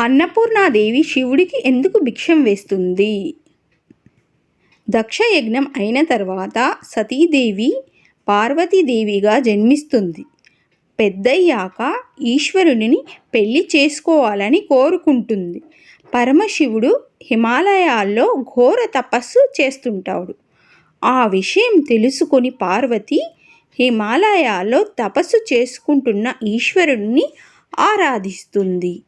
అన్నపూర్ణాదేవి శివుడికి ఎందుకు భిక్షం వేస్తుంది? దక్షయజ్ఞం అయిన తర్వాత సతీదేవి పార్వతీదేవిగా జన్మిస్తుంది. పెద్దయ్యాక ఈశ్వరుని పెళ్ళి చేసుకోవాలని కోరుకుంటుంది. పరమశివుడు హిమాలయాల్లో ఘోర తపస్సు చేస్తుంటాడు. ఆ విషయం తెలుసుకొని పార్వతి హిమాలయాల్లో తపస్సు చేసుకుంటున్న ఈశ్వరుడిని ఆరాధిస్తుంది.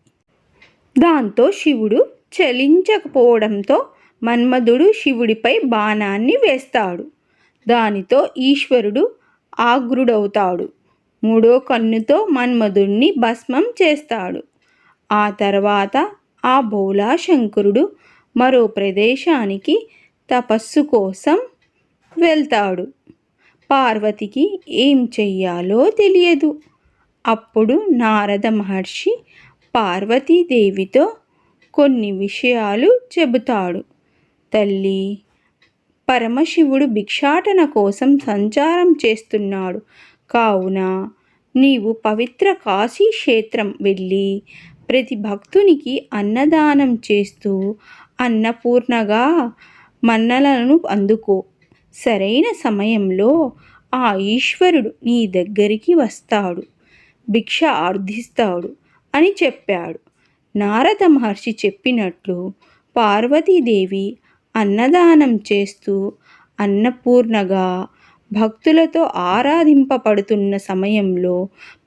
దాంతో శివుడు చలించకపోవడంతో మన్మధుడు శివుడిపై బాణాన్ని వేస్తాడు. దానితో ఈశ్వరుడు ఆగ్రుడవుతాడు. మూడో కన్నుతో మన్మధుడిని భస్మం చేస్తాడు. ఆ తర్వాత ఆ భోలాశంకరుడు మరో ప్రదేశానికి తపస్సు కోసం వెళ్తాడు. పార్వతికి ఏం చెయ్యాలో తెలియదు. అప్పుడు నారద మహర్షి పార్వతీదేవితో కొన్ని విషయాలు చెబుతాడు. తల్లి పరమశివుడు భిక్షాటన కోసం సంచారం చేస్తున్నాడు. కావున నీవు పవిత్ర కాశీ క్షేత్రం వెళ్ళి ప్రతి భక్తునికి అన్నదానం చేస్తూ అన్నపూర్ణగా మన్నలను అందుకో. సరైన సమయంలో ఆ ఈశ్వరుడు నీ దగ్గరికి వస్తాడు. భిక్ష ఆర్ధిస్తాడు. అని చెప్పాడు. నారద మహర్షి చెప్పినట్లు పార్వతీదేవి అన్నదానం చేస్తూ అన్నపూర్ణగా భక్తులతో ఆరాధింపబడుతున్న సమయంలో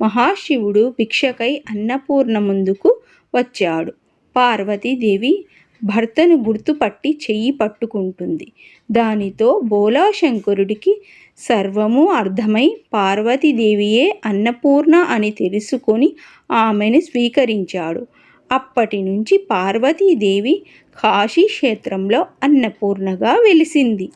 మహాశివుడు భిక్షకై అన్నపూర్ణ ముందుకు వచ్చాడు. పార్వతీదేవి భర్తను గుర్తుపట్టి చెయ్యి పట్టుకుంటుంది. దానితో బోలాశంకరుడికి సర్వము అర్థమై పార్వతీదేవియే అన్నపూర్ణ అని తెలుసుకొని ఆమెను స్వీకరించాడు. అప్పటి నుంచి పార్వతీదేవి కాశీ క్షేత్రంలో అన్నపూర్ణగా వెలిసింది.